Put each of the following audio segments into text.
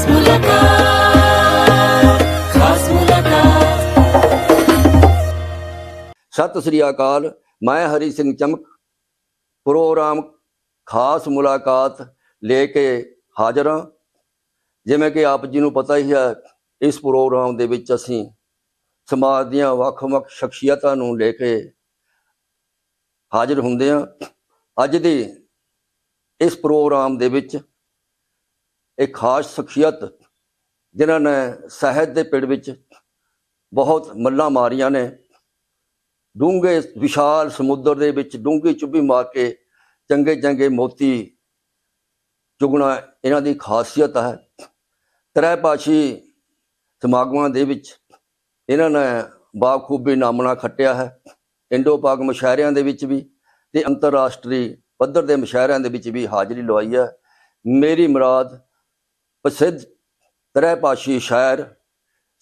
ਖਾਸ ਮੁਲਾਕਾਤ ਖਾਸ ਮੁਲਾਕਾਤ ਸਤਿ ਸ੍ਰੀ ਅਕਾਲ, ਮੈਂ ਹਰੀ ਸਿੰਘ ਚਮਕ। ਪ੍ਰੋਗਰਾਮ ਖਾਸ ਮੁਲਾਕਾਤ ਲੈ ਕੇ ਹਾਜ਼ਰ ਹਾਂ। ਜਿਵੇਂ ਕਿ ਆਪ ਜੀ ਨੂੰ ਪਤਾ ਹੀ ਹੈ, ਇਸ ਪ੍ਰੋਗਰਾਮ ਦੇ ਵਿੱਚ ਅਸੀਂ ਸਮਾਜ ਦੀਆਂ ਵੱਖ-ਵੱਖ ਸ਼ਖਸੀਅਤਾਂ ਨੂੰ ਲੈ ਕੇ ਹਾਜ਼ਰ ਹੁੰਦੇ ਹਾਂ। ਅੱਜ ਦੇ ਇਸ ਪ੍ਰੋਗਰਾਮ ਦੇ ਵਿੱਚ ਇੱਕ ਖਾਸ ਸ਼ਖਸੀਅਤ ਜਿਨ੍ਹਾਂ ਨੇ ਸਾਹਿਤ ਦੇ ਪਿੜ ਵਿੱਚ ਬਹੁਤ ਮੱਲਾਂ ਮਾਰੀਆਂ ਨੇ। ਡੂੰਘੇ ਵਿਸ਼ਾਲ ਸਮੁੰਦਰ ਦੇ ਵਿੱਚ ਡੂੰਘੀ ਚੁੱਭੀ ਮਾਰ ਕੇ ਚੰਗੇ ਚੰਗੇ ਮੋਤੀ ਚੁਗਣਾ ਇਹਨਾਂ ਦੀ ਖਾਸੀਅਤ ਹੈ। ਤ੍ਰੈ ਪਾਸ਼ੀ ਸਮਾਗਮਾਂ ਦੇ ਵਿੱਚ ਇਹਨਾਂ ਨੇ ਬਾਖੂਬੀ ਨਾਮਣਾ ਖੱਟਿਆ ਹੈ। ਇੰਡੋ ਪਾਕ ਮੁਸ਼ਾਇਰਿਆਂ ਦੇ ਵਿੱਚ ਵੀ ਤੇ ਅੰਤਰਰਾਸ਼ਟਰੀ ਪੱਧਰ ਦੇ ਮੁਸ਼ਾਇਰਿਆਂ ਦੇ ਵਿੱਚ ਵੀ ਹਾਜ਼ਰੀ ਲਵਾਈ ਹੈ। ਮੇਰੀ ਮੁਰਾਦ ਪ੍ਰਸਿੱਧ ਤ੍ਰੈ ਪਾਸ਼ੀ ਸ਼ਾਇਰ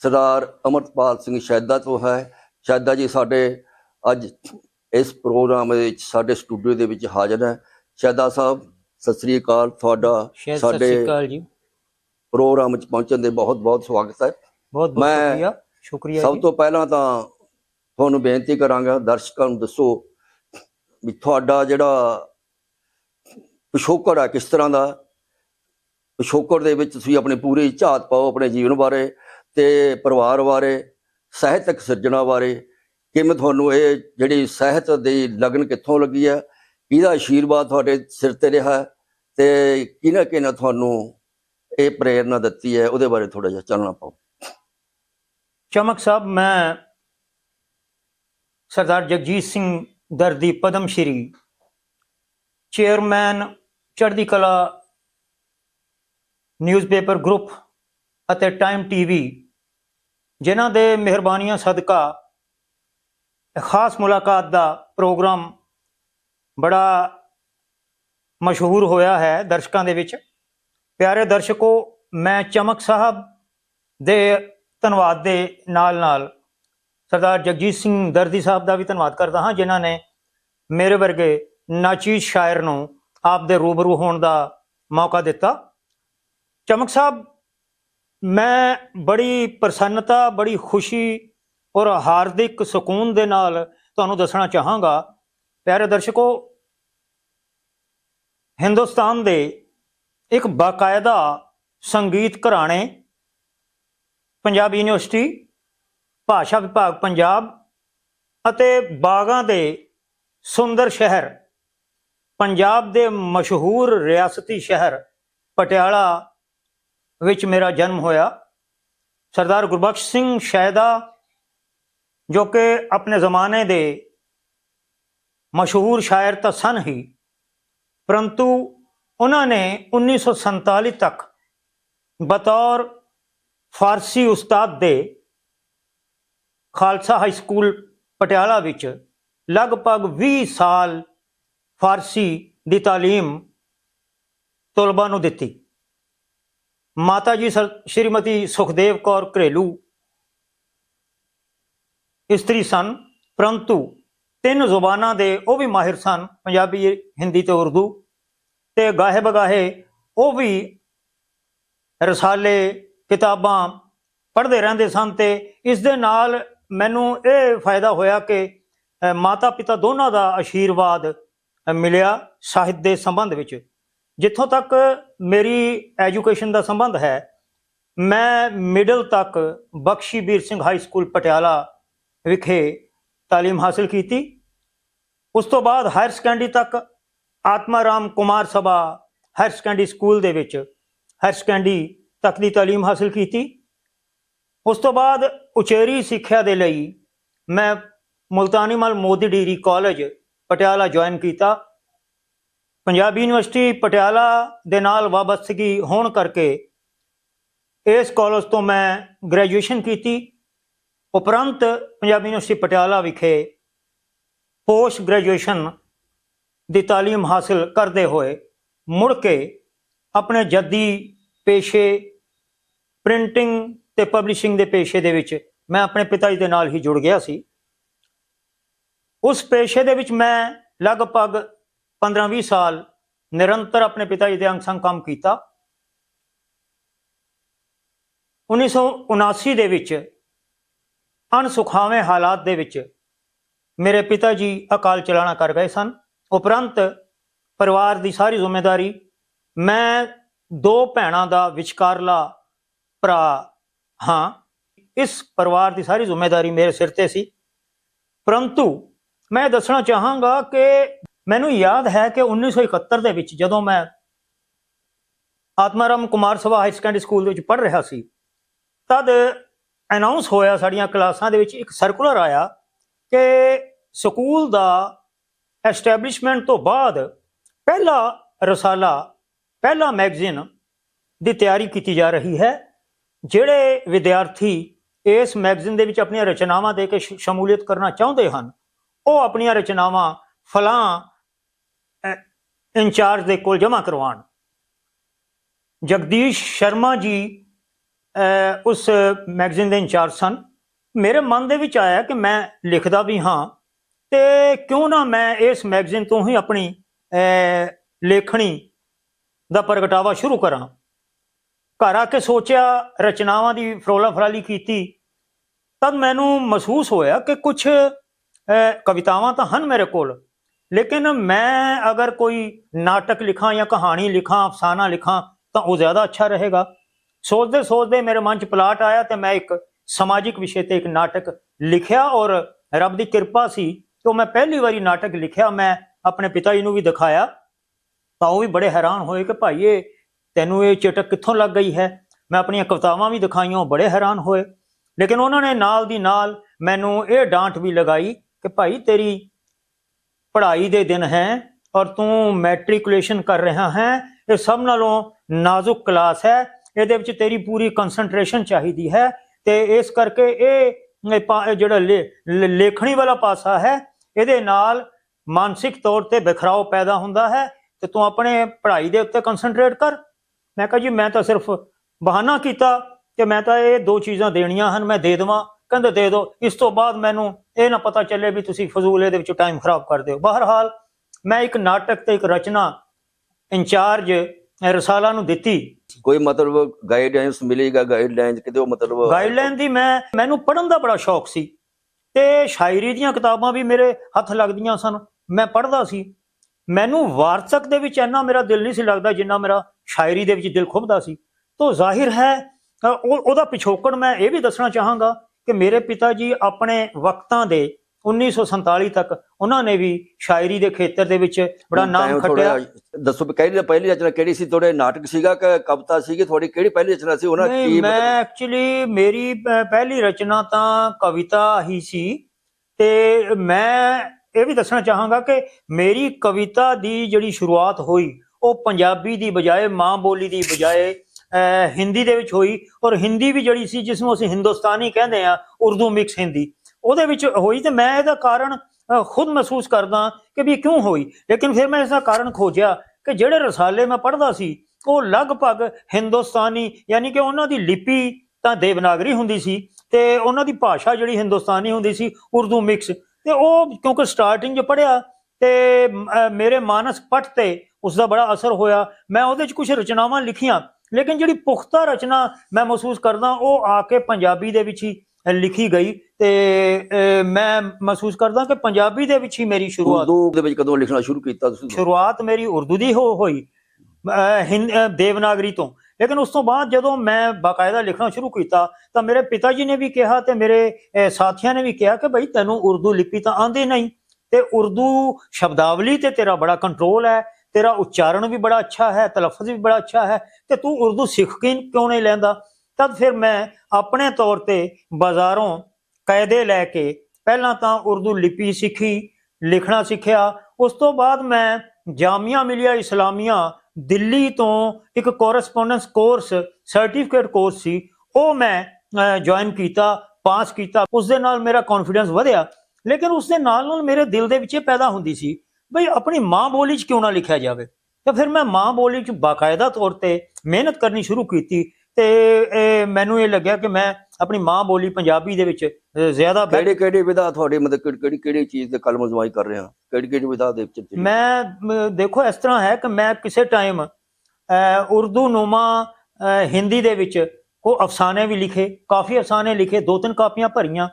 ਸਰਦਾਰ ਅਮਰਪਾਲ ਸਿੰਘ ਸ਼ੈਦਾ ਤੋਂ ਹੈ। ਸ਼ੈਦਾ ਜੀ ਸਾਡੇ ਅੱਜ ਇਸ ਪ੍ਰੋਗਰਾਮ ਦੇ ਵਿੱਚ ਸਾਡੇ ਸਟੂਡੀਓ ਦੇ ਵਿੱਚ ਹਾਜ਼ਰ ਹੈ। ਸ਼ੈਦਾ ਸਾਹਿਬ ਸਤਿ ਸ੍ਰੀ ਅਕਾਲ। ਤੁਹਾਡਾ ਸਾਡੇ ਸ਼੍ਰੀ ਅਕਾਲ ਜੀ। ਪ੍ਰੋਗਰਾਮ ਵਿੱਚ ਪਹੁੰਚਣ ਦੇ ਬਹੁਤ ਬਹੁਤ ਸਵਾਗਤ ਹੈ। ਬਹੁਤ ਬਹੁਤ ਸ਼ੁਕਰੀਆ। ਸ਼ੁਕਰੀਆ ਸਭ ਤੋਂ ਪਹਿਲਾਂ ਤਾਂ ਤੁਹਾਨੂੰ ਬੇਨਤੀ ਕਰਾਂਗਾ ਦਰਸ਼ਕਾਂ ਨੂੰ ਦੱਸੋ ਵੀ ਤੁਹਾਡਾ ਜਿਹੜਾ ਪਿਛੋਕੜ ਹੈ ਕਿਸ ਤਰ੍ਹਾਂ ਦਾ? ਪਿਛੋਕੜ ਦੇ ਵਿੱਚ ਤੁਸੀਂ ਆਪਣੀ ਪੂਰੀ ਝਾਤ ਪਾਓ ਆਪਣੇ ਜੀਵਨ ਬਾਰੇ ਤੇ ਪਰਿਵਾਰ ਬਾਰੇ, ਸਾਹਿਤਕ ਸਿਰਜਣਾ ਬਾਰੇ, ਕਿਵੇਂ ਤੁਹਾਨੂੰ ਇਹ ਜਿਹੜੀ ਸਾਹਿਤ ਦੀ ਲਗਨ ਕਿੱਥੋਂ ਲੱਗੀ ਹੈ, ਕਿਹਦਾ ਆਸ਼ੀਰਵਾਦ ਤੁਹਾਡੇ ਸਿਰ ਤੇ ਰਿਹਾ ਹੈ ਤੇ ਕਿਹਨਾਂ ਕਿਹਨਾਂ ਤੁਹਾਨੂੰ ਇਹ ਪ੍ਰੇਰਨਾ ਦਿੱਤੀ ਹੈ, ਉਹਦੇ ਬਾਰੇ ਥੋੜਾ ਜਿਹਾ ਚੱਲਣਾ ਪਾਓ। ਚਮਕ ਸਾਹਿਬ, ਮੈਂ Sardar Jagjit Singh Dardi Padma Shri chairman Chardi Kala newspaper group ਅਤੇ ਟਾਈਮ ਟੀਵੀ, ਜਿਨ੍ਹਾਂ ਦੇ ਮਿਹਰਬਾਨੀਆਂ ਸਦਕਾ ਖਾਸ ਮੁਲਾਕਾਤ ਦਾ ਪ੍ਰੋਗਰਾਮ ਬੜਾ ਮਸ਼ਹੂਰ ਹੋਇਆ ਹੈ ਦਰਸ਼ਕਾਂ ਦੇ ਵਿੱਚ। ਪਿਆਰੇ ਦਰਸ਼ਕੋ, ਮੈਂ ਚਮਕ ਸਾਹਿਬ ਦੇ ਧੰਨਵਾਦ ਦੇ ਨਾਲ-ਨਾਲ ਸਰਦਾਰ ਜਗਜੀਤ ਸਿੰਘ ਦਰਦੀ ਸਾਹਿਬ ਦਾ ਵੀ ਧੰਨਵਾਦ ਕਰਦਾ ਹਾਂ, ਜਿਨ੍ਹਾਂ ਨੇ ਮੇਰੇ ਵਰਗੇ ਨਾਚੀਜ਼ ਸ਼ਾਇਰ ਨੂੰ ਆਪ ਦੇ ਰੂਬਰੂ ਹੋਣ ਦਾ ਮੌਕਾ ਦਿੱਤਾ। ਚਮਕ ਸਾਹਿਬ, ਮੈਂ ਬੜੀ ਪ੍ਰਸੰਨਤਾ, ਬੜੀ ਖੁਸ਼ੀ ਔਰ ਹਾਰਦਿਕ ਸਕੂਨ ਦੇ ਨਾਲ ਤੁਹਾਨੂੰ ਦੱਸਣਾ ਚਾਹਾਂਗਾ। ਪਿਆਰੇ ਦਰਸ਼ਕੋ, ਹਿੰਦੁਸਤਾਨ ਦੇ ਇੱਕ ਬਾਕਾਇਦਾ ਸੰਗੀਤ ਘਰਾਣੇ, ਪੰਜਾਬ ਯੂਨੀਵਰਸਿਟੀ, ਭਾਸ਼ਾ ਵਿਭਾਗ ਪੰਜਾਬ ਅਤੇ ਬਾਗਾਂ ਦੇ ਸੁੰਦਰ ਸ਼ਹਿਰ, ਪੰਜਾਬ ਦੇ ਮਸ਼ਹੂਰ ਰਿਆਸਤੀ ਸ਼ਹਿਰ, ਪਟਿਆਲਾ ਵਿੱਚ ਮੇਰਾ ਜਨਮ ਹੋਇਆ। ਸਰਦਾਰ ਗੁਰਬਖਸ਼ ਸਿੰਘ ਸ਼ੈਦਾ ਜੋ ਕਿ ਆਪਣੇ ਜ਼ਮਾਨੇ ਦੇ ਮਸ਼ਹੂਰ ਸ਼ਾਇਰ ਤਾਂ ਸਨ ਹੀ, ਪਰੰਤੂ ਉਹਨਾਂ ਨੇ 1947 ਤੱਕ ਬਤੌਰ ਫਾਰਸੀ ਉਸਤਾਦ ਦੇ ਖਾਲਸਾ ਹਾਈ ਸਕੂਲ ਪਟਿਆਲਾ ਵਿੱਚ ਲਗਭਗ 20 ਸਾਲ ਫਾਰਸੀ ਦੀ ਤਾਲੀਮ ਤਲਬਾ ਨੂੰ ਦਿੱਤੀ। ਮਾਤਾ ਜੀ ਸਰ- ਸ਼੍ਰੀਮਤੀ ਸੁਖਦੇਵ ਕੌਰ ਘਰੇਲੂ, ਇਸਤਰੀ ਸਨ, ਪਰੰਤੂ ਤਿੰਨ ਜ਼ੁਬਾਨਾਂ ਦੇ ਉਹ ਵੀ ਮਾਹਿਰ ਸਨ, ਪੰਜਾਬੀ, ਹਿੰਦੀ ਤੇ ਉਰਦੂ, ਤੇ ਗਾਹੇ ਬਗਾਹੇ ਉਹ ਵੀ ਰਸਾਲੇ ਕਿਤਾਬਾਂ ਪੜ੍ਹਦੇ ਰਹਿੰਦੇ ਸਨ ਤੇ ਇਸ ਦੇ ਨਾਲ ਮੈਨੂੰ ਇਹ ਫਾਇਦਾ ਹੋਇਆ ਕਿ ਮਾਤਾ ਪਿਤਾ ਦੋਨਾਂ ਦਾ ਆਸ਼ੀਰਵਾਦ ਮਿਲਿਆ ਸਾਹਿਤ ਦੇ ਸੰਬੰਧ ਵਿੱਚ। ਜਿੱਥੋਂ ਤੱਕ ਮੇਰੀ ਐਜੂਕੇਸ਼ਨ ਦਾ ਸੰਬੰਧ ਹੈ, ਮੈਂ ਮਿਡਲ ਤੱਕ ਬਖਸ਼ੀ ਵੀਰ ਸਿੰਘ ਹਾਈ ਸਕੂਲ ਪਟਿਆਲਾ ਵਿਖੇ ਤਾਲੀਮ ਹਾਸਲ ਕੀਤੀ। ਉਸ ਤੋਂ ਬਾਅਦ ਹਾਇਰ ਸੈਕੰਡਰੀ ਤੱਕ Atma Ram Kumar Sabha higher secondary school ਦੇ ਵਿੱਚ ਹਾਇਰ ਸੈਕੰਡਰੀ ਤੱਕ ਦੀ ਤਾਲੀਮ ਹਾਸਲ ਕੀਤੀ। ਉਸ ਤੋਂ ਬਾਅਦ ਉਚੇਰੀ ਸਿੱਖਿਆ ਦੇ ਲਈ ਮੈਂ Multani Mal Modi degree college Patiala join ਕੀਤਾ। ਪੰਜਾਬੀ ਯੂਨੀਵਰਸਿਟੀ ਪਟਿਆਲਾ ਦੇ ਨਾਲ ਵਾਬਸਤਗੀ ਹੋਣ ਕਰਕੇ ਇਸ ਕਾਲਜ ਤੋਂ ਮੈਂ ਗ੍ਰੈਜੂਏਸ਼ਨ ਕੀਤੀ। ਉਪਰੰਤ ਪੰਜਾਬੀ ਯੂਨੀਵਰਸਿਟੀ ਪਟਿਆਲਾ ਵਿਖੇ ਪੋਸਟ ਗ੍ਰੈਜੂਏਸ਼ਨ ਦੀ ਤਾਲੀਮ ਹਾਸਲ ਕਰਦੇ ਹੋਏ ਮੁੜ ਕੇ ਆਪਣੇ ਜੱਦੀ ਪੇਸ਼ੇ ਪ੍ਰਿੰਟਿੰਗ ਤੇ ਪਬਲਿਸ਼ਿੰਗ ਦੇ ਪੇਸ਼ੇ ਦੇ ਵਿੱਚ ਮੈਂ ਆਪਣੇ ਪਿਤਾ ਜੀ ਦੇ ਨਾਲ ਹੀ ਜੁੜ ਗਿਆ ਸੀ। ਉਸ ਪੇਸ਼ੇ ਦੇ ਵਿੱਚ ਮੈਂ ਲਗਭਗ 15-20 ਸਾਲ ਨਿਰੰਤਰ ਆਪਣੇ ਪਿਤਾ ਜੀ ਦੇ ਅੰਗ ਸੰਗ ਕੰਮ ਕੀਤਾ। 1979 ਦੇ ਵਿੱਚ ਅਣਸੁਖਾਵੇਂ ਹਾਲਾਤ ਦੇ ਵਿੱਚ ਮੇਰੇ ਪਿਤਾ ਜੀ ਅਕਾਲ ਚਲਾਣਾ ਕਰ ਗਏ ਸਨ। ਉਪਰੰਤ ਪਰਿਵਾਰ ਦੀ ਸਾਰੀ ਜ਼ਿੰਮੇਵਾਰੀ ਮੈਂ ਦੋ ਭੈਣਾਂ ਦਾ ਵਿਚਕਾਰਲਾ ਭਰਾ ਹਾਂ। ਇਸ ਪਰਿਵਾਰ ਦੀ ਸਾਰੀ ਜ਼ਿੰਮੇਵਾਰੀ ਮੇਰੇ ਸਿਰ ਤੇ ਸੀ। ਪਰੰਤੂ ਮੈਂ ਦੱਸਣਾ ਚਾਹਾਂਗਾ ਕਿ ਮੈਨੂੰ ਯਾਦ ਹੈ ਕਿ 1971 ਦੇ ਵਿੱਚ ਜਦੋਂ ਮੈਂ Atmaram Kumar Sabha high secondary school ਦੇ ਵਿੱਚ ਪੜ੍ਹ ਰਿਹਾ ਸੀ, ਤਦ ਅਨਾਉਂਸ ਹੋਇਆ ਸਾਡੀਆਂ ਕਲਾਸਾਂ ਦੇ ਵਿੱਚ ਇੱਕ ਸਰਕੂਲਰ ਆਇਆ ਕਿ ਸਕੂਲ ਦਾ ਐਸਟੈਬਲਿਸ਼ਮੈਂਟ ਤੋਂ ਬਾਅਦ ਪਹਿਲਾ ਰਸਾਲਾ, ਪਹਿਲਾ ਮੈਗਜ਼ੀਨ ਦੀ ਤਿਆਰੀ ਕੀਤੀ ਜਾ ਰਹੀ ਹੈ, ਜਿਹੜੇ ਵਿਦਿਆਰਥੀ ਇਸ ਮੈਗਜ਼ੀਨ ਦੇ ਵਿੱਚ ਆਪਣੀਆਂ ਰਚਨਾਵਾਂ ਦੇ ਕੇ ਸ਼ਮੂਲੀਅਤ ਕਰਨਾ ਚਾਹੁੰਦੇ ਹਨ, ਉਹ ਆਪਣੀਆਂ ਰਚਨਾਵਾਂ ਫਲਾਂ ਇੰਚਾਰਜ ਦੇ ਕੋਲ ਜਮ੍ਹਾਂ ਕਰਵਾਉਣ। ਜਗਦੀਸ਼ ਸ਼ਰਮਾ ਜੀ ਉਸ ਮੈਗਜ਼ੀਨ ਦੇ ਇੰਚਾਰਜ ਸਨ। ਮੇਰੇ ਮਨ ਦੇ ਵਿੱਚ ਆਇਆ ਕਿ ਮੈਂ ਲਿਖਦਾ ਵੀ ਹਾਂ ਤੇ ਕਿਉਂ ਨਾ ਮੈਂ ਇਸ ਮੈਗਜ਼ੀਨ ਤੋਂ ਹੀ ਆਪਣੀ ਲੇਖਣੀ ਦਾ ਪ੍ਰਗਟਾਵਾ ਸ਼ੁਰੂ ਕਰਾਂ। ਘਰ ਆ ਕੇ ਸੋਚਿਆ, ਰਚਨਾਵਾਂ ਦੀ ਫਰੋਲਾ ਫਰਾਲੀ ਕੀਤੀ, ਤਦ ਮੈਨੂੰ ਮਹਿਸੂਸ ਹੋਇਆ ਕਿ ਕੁਝ ਕਵਿਤਾਵਾਂ ਤਾਂ ਹਨ ਮੇਰੇ ਕੋਲ। ਲੇਕਿਨ ਮੈਂ ਅਗਰ ਕੋਈ ਨਾਟਕ ਲਿਖਾਂ ਜਾਂ ਕਹਾਣੀ ਲਿਖਾਂ, ਅਫਸਾਨਾ ਲਿਖਾਂ, ਤਾਂ ਉਹ ਜ਼ਿਆਦਾ ਅੱਛਾ ਰਹੇਗਾ। ਸੋਚਦੇ ਸੋਚਦੇ ਮੇਰੇ ਮਨ 'ਚ ਪਲਾਟ ਆਇਆ ਤੇ ਮੈਂ ਇੱਕ ਸਮਾਜਿਕ ਵਿਸ਼ੇ ਤੇ ਇੱਕ ਨਾਟਕ ਲਿਖਿਆ ਔਰ ਰੱਬ ਦੀ ਕਿਰਪਾ ਸੀ ਕਿ ਮੈਂ ਪਹਿਲੀ ਵਾਰੀ ਨਾਟਕ ਲਿਖਿਆ, ਮੈਂ ਆਪਣੇ ਪਿਤਾ ਜੀ ਨੂੰ ਵੀ ਦਿਖਾਇਆ। ਤਾਂ ਉਹ ਵੀ ਬੜੇ ਹੈਰਾਨ ਹੋਏ ਕਿ ਭਾਈ ਇਹ ਤੈਨੂੰ ਇਹ ਚਟਕ ਕਿੱਥੋਂ ਲੱਗ ਗਈ ਹੈ? ਮੈਂ ਆਪਣੀਆਂ ਕਵਿਤਾਵਾਂ ਵੀ ਦਿਖਾਈਆਂ, ਉਹ ਬੜੇ ਹੈਰਾਨ ਹੋਏ। ਲੇਕਿਨ ਉਹਨਾਂ ਨੇ ਨਾਲ ਦੀ ਨਾਲ ਮੈਨੂੰ ਇਹ ਡਾਂਟ ਵੀ ਲਗਾਈ ਕਿ ਭਾਈ ਤੇਰੀ ਪੜ੍ਹਾਈ ਦੇ ਦਿਨ ਹੈ ਔਰ ਤੂੰ ਮੈਟ੍ਰਿਕੂਲੇਸ਼ਨ ਕਰ ਰਿਹਾ ਹੈ, ਇਹ ਸਭ ਨਾਲੋਂ ਨਾਜ਼ੁਕ ਕਲਾਸ ਹੈ, ਇਹਦੇ ਵਿੱਚ ਤੇਰੀ ਪੂਰੀ ਕਨਸੈਂਟਰੇਸ਼ਨ ਚਾਹੀਦੀ ਹੈ ਤੇ ਇਸ ਕਰਕੇ ਇਹ ਪਾ- ਜਿਹੜਾ ਲੇ- ਲੇ- ਲੇਖਣੀ ਵਾਲਾ ਪਾਸਾ ਹੈ, ਇਹਦੇ ਨਾਲ ਮਾਨਸਿਕ ਤੌਰ ਤੇ ਬਿਖਰਾਓ ਪੈਦਾ ਹੁੰਦਾ ਹੈ ਤੇ ਤੂੰ ਆਪਣੇ ਪੜ੍ਹਾਈ ਦੇ ਉੱਤੇ ਕਨਸੈਂਟਰੇਟ ਕਰ। ਮੈਂ ਕਿਹਾ ਜੀ ਮੈਂ ਤਾਂ ਸਿਰਫ ਬਹਾਨਾ ਕੀਤਾ ਕਿ ਮੈਂ ਤਾਂ ਇਹ ਦੋ ਚੀਜ਼ਾਂ ਦੇਣੀਆਂ ਹਨ, ਮੈਂ ਦੇ ਦੇਵਾਂ। ਕਹਿੰਦੇ ਦੇ ਦਿਓ ਇਸ ਤੋਂ ਬਾਅਦ ਮੈਨੂੰ ਇਹ ਨਾ ਪਤਾ ਚੱਲੇ ਵੀ ਤੁਸੀਂ ਫਜ਼ੂਲ ਇਹਦੇ ਵਿੱਚ ਟਾਈਮ ਖਰਾਬ ਕਰਦੇ ਹੋ। ਬਹਰਹਾਲ ਮੈਂ ਇੱਕ ਨਾਟਕ ਤੇ ਇੱਕ ਰਚਨਾ ਇੰਚਾਰਜ ਰਸਾਲਾ ਨੂੰ ਦਿੱਤੀ। ਕੋਈ ਮਤਲਬ ਗਾਈਡਲਾਈਨਸ ਮਿਲੇਗਾ? ਗਾਈਡਲਾਈਨਸ ਕਿਤੇ ਉਹ ਮਤਲਬ ਗਾਈਡਲਾਈਨ ਦੀ ਮੈਂ ਮੈਨੂੰ ਪੜ੍ਹਨ ਦਾ ਬੜਾ ਸ਼ੌਕ ਸੀ। ਤੇ ਸ਼ਾਇਰੀ ਦੀਆਂ ਕਿਤਾਬਾਂ ਵੀ ਮੇਰੇ ਹੱਥ ਲੱਗਦੀਆਂ ਸਨ। ਮੈਂ ਪੜ੍ਹਦਾ ਸੀ। ਮੈਨੂੰ ਵਾਰਤਕ ਦੇ ਵਿੱਚ ਇੰਨਾ ਮੇਰਾ ਦਿਲ ਨਹੀਂ ਸੀ ਲੱਗਦਾ ਜਿੰਨਾ ਮੇਰਾ ਸ਼ਾਇਰੀ ਦੇ ਵਿੱਚ ਦਿਲ ਖੁੱਭਦਾ ਸੀ। ਤੋਂ ਜ਼ਾਹਿਰ ਹੈ ਉਹਦਾ ਪਿਛੋਕੜ ਮੈਂ ਇਹ ਵੀ ਦੱਸਣਾ ਚਾਹਾਂਗਾ ਕਿ ਮੇਰੇ ਪਿਤਾ ਜੀ ਆਪਣੇ ਵਕਤਾਂ ਦੇ 1947 ਤੱਕ ਉਹਨਾਂ ਨੇ ਵੀ ਸ਼ਾਇਰੀ ਦੇ ਖੇਤਰ ਦੇ ਵਿੱਚ ਬੜਾ ਨਾਮ ਖੱਟਿਆ। ਦੱਸੋ ਕਿਹੜੀ ਪਹਿਲੀ ਰਚਨਾ ਕਿਹੜੀ ਸੀ? ਤੁਹਾਡੇ ਨਾਟਕ ਸੀਗਾ ਕਿ ਕਵਿਤਾ ਸੀਗੀ? ਤੁਹਾਡੀ ਕਿਹੜੀ ਪਹਿਲੀ ਰਚਨਾ ਸੀ? ਉਹਨਾਂ ਕੀ ਮੈਂ ਐਕਚੁਅਲੀ ਮੇਰੀ ਪਹਿਲੀ ਰਚਨਾ ਤਾਂ ਕਵਿਤਾ ਹੀ ਸੀ। ਤੇ ਮੈਂ ਇਹ ਵੀ ਦੱਸਣਾ ਚਾਹਾਂਗਾ ਕਿ ਮੇਰੀ ਕਵਿਤਾ ਦੀ ਜਿਹੜੀ ਸ਼ੁਰੂਆਤ ਹੋਈ ਉਹ ਪੰਜਾਬੀ ਦੀ ਬਜਾਏ ਮਾਂ ਬੋਲੀ ਦੀ ਬਜਾਏ ਹਿੰਦੀ ਦੇ ਵਿੱਚ ਹੋਈ ਔਰ ਹਿੰਦੀ ਵੀ ਜਿਹੜੀ ਸੀ, ਜਿਸ ਨੂੰ ਅਸੀਂ ਹਿੰਦੁਸਤਾਨੀ ਕਹਿੰਦੇ ਆ ਉਰਦੂ ਮਿਕਸ ਹਿੰਦੀ। ਉਹਦੇ ਵਿੱਚ ਹੋਈ ਤੇ ਮੈਂ ਇਹਦਾ ਕਾਰਨ ਖੁਦ ਮਹਿਸੂਸ ਕਰਦਾ ਕਿ ਵੀ ਕਿਉਂ ਹੋਈ? ਲੇਕਿਨ ਫਿਰ ਮੈਂ ਇਸ ਦਾ ਕਾਰਨ ਖੋਜਿਆ ਕਿ ਜਿਹੜੇ ਰਸਾਲੇ ਮੈਂ ਪੜ੍ਹਦਾ ਸੀ, ਉਹ ਲਗਭਗ ਹਿੰਦੁਸਤਾਨੀ, ਯਾਨੀ ਕਿ ਉਹਨਾਂ ਦੀ ਲਿਪੀ ਤਾਂ ਦੇਵਨਾਗਰੀ ਹੁੰਦੀ ਸੀ ਤੇ ਉਹਨਾਂ ਦੀ ਭਾਸ਼ਾ ਜਿਹੜੀ ਹਿੰਦੁਸਤਾਨੀ ਹੁੰਦੀ ਸੀ, ਉਰਦੂ ਮਿਕਸ ਤੇ ਉਹ ਕਿਉਂਕਿ ਸਟਾਰਟਿੰਗ 'ਚ ਪੜਿਆ ਤੇ ਮੇਰੇ ਮਾਨਸ ਪਟ ਤੇ ਉਸ ਦਾ ਬੜਾ ਅਸਰ ਹੋਇਆ। ਮੈਂ ਉਹਦੇ 'ਚ ਕੁਝ ਰਚਨਾਵਾਂ ਲਿਖੀਆਂ। ਲੇਕਿਨ ਜਿਹੜੀ ਪੁਖਤਾ ਰਚਨਾ ਮੈਂ ਮਹਿਸੂਸ ਕਰਦਾ ਉਹ ਆ ਕੇ ਪੰਜਾਬੀ ਦੇ ਵਿੱਚ ਹੀ ਲਿਖੀ ਗਈ ਤੇ ਮੈਂ ਮਹਿਸੂਸ ਕਰਦਾ ਕਿ ਪੰਜਾਬੀ ਦੇ ਵਿੱਚ ਹੀ ਮੇਰੀ ਸ਼ੁਰੂਆਤ ਉਰਦੂ ਦੇ ਵਿੱਚ ਕਦੋਂ ਲਿਖਣਾ ਸ਼ੁਰੂ ਕੀਤਾ ਤੁਸੀਂ ਸ਼ੁਰੂਆਤ ਮੇਰੀ ਉਰਦੂ ਦੀ ਹੋ ਹੋਈ ਦੇਵਨਾਗਰੀ ਤੋਂ। ਲੇਕਿਨ ਉਸ ਤੋਂ ਬਾਅਦ ਜਦੋਂ ਮੈਂ ਬਾਕਾਇਦਾ ਲਿਖਣਾ ਸ਼ੁਰੂ ਕੀਤਾ ਤਾਂ ਮੇਰੇ ਪਿਤਾ ਜੀ ਨੇ ਵੀ ਕਿਹਾ ਤੇ ਮੇਰੇ ਸਾਥੀਆਂ ਨੇ ਵੀ ਕਿਹਾ ਕਿ ਭਾਈ ਤੈਨੂੰ ਉਰਦੂ ਲਿਪੀ ਤਾਂ ਆਂਦੀ ਨਹੀਂ ਤੇ ਉਰਦੂ ਸ਼ਬਦਾਵਲੀ ਤੇ ਤੇਰਾ ਬੜਾ ਕੰਟਰੋਲ ਹੈ। ਤੇਰਾ ਉਚਾਰਨ ਵੀ ਬੜਾ ਅੱਛਾ ਹੈ, ਤਲਫ਼ਜ਼ ਵੀ ਬੜਾ ਅੱਛਾ ਹੈ, ਤੇ ਤੂੰ ਉਰਦੂ ਸਿੱਖ ਕੇ ਕਿਉਂ ਨਹੀਂ ਲੈਂਦਾ? ਤਦ ਫਿਰ ਮੈਂ ਆਪਣੇ ਤੌਰ ਤੇ ਬਾਜ਼ਾਰੋਂ ਕਾਇਦੇ ਲੈ ਕੇ ਪਹਿਲਾਂ ਤਾਂ ਉਰਦੂ ਲਿਪੀ ਸਿੱਖੀ, ਲਿਖਣਾ ਸਿੱਖਿਆ, ਉਸ ਤੋਂ ਬਾਅਦ ਮੈਂ ਜਾਮੀਆ ਮਿਲਿਆ ਇਸਲਾਮੀਆ, ਦਿੱਲੀ ਤੋਂ ਇੱਕ ਕੋਰਸਪੋਂਡੈਂਸ ਕੋਰਸ ਸਰਟੀਫਿਕੇਟ ਕੋਰਸ ਸੀ, ਉਹ ਮੈਂ ਜੁਆਇਨ ਕੀਤਾ ਪਾਸ ਕੀਤਾ ਉਸ ਦੇ ਨਾਲ ਮੇਰਾ ਕੌਨਫੀਡੈਂਸ ਵਧਿਆ। ਲੇਕਿਨ ਉਸ ਦੇ ਨਾਲ ਨਾਲ ਮੇਰੇ ਦਿਲ ਦੇ ਵਿੱਚ ਇਹ ਪੈਦਾ ਹੁੰਦੀ ਸੀ ਬਈ ਆਪਣੀ ਮਾਂ ਬੋਲੀ 'ਚ ਕਿਉਂ ਨਾ ਲਿਖਿਆ ਜਾਵੇ ਤਾਂ ਫਿਰ ਮੈਂ ਮਾਂ ਬੋਲੀ 'ਚ ਬਾਕਾਇਦਾ ਤੌਰ ਤੇ ਮਿਹਨਤ ਕਰਨੀ ਸ਼ੁਰੂ ਕੀਤੀ ਤੇ ਇਹ ਮੈਨੂੰ ਇਹ ਲੱਗਿਆ ਕਿ ਮੈਂ ਆਪਣੀ ਮਾਂ ਬੋਲੀ ਪੰਜਾਬੀ ਦੇ ਵਿੱਚ ਜ਼ਿਆਦਾ ਕਿਹੜੀ ਕਿਹੜੀ ਵਿਧਾ ਤੁਹਾਡੀ ਮਤਲਬ ਕਿਹੜੀ ਕਿਹੜੀ ਚੀਜ਼ ਤੇ ਕਲਮ ਅਜ਼ਮਾਈ ਕਰ ਰਹੇ ਹੋ ਕਿਹੜੀ ਕਿਹੜੀ ਵਿਧਾ ਦੇ ਵਿੱਚ? ਮੈਂ ਦੇਖੋ ਇਸ ਤਰ੍ਹਾਂ ਹੈ ਕਿ ਮੈਂ ਕਿਸੇ ਟਾਈਮ ਉਰਦੂ ਨੂਮਾ ਹਿੰਦੀ ਦੇ ਵਿੱਚ ਉਹ ਅਫਸਾਨੇ ਵੀ ਲਿਖੇ ਕਾਫੀ ਅਫਸਾਨੇ ਲਿਖੇ ਦੋ ਤਿੰਨ ਕਾਪੀਆਂ ਭਰੀਆਂ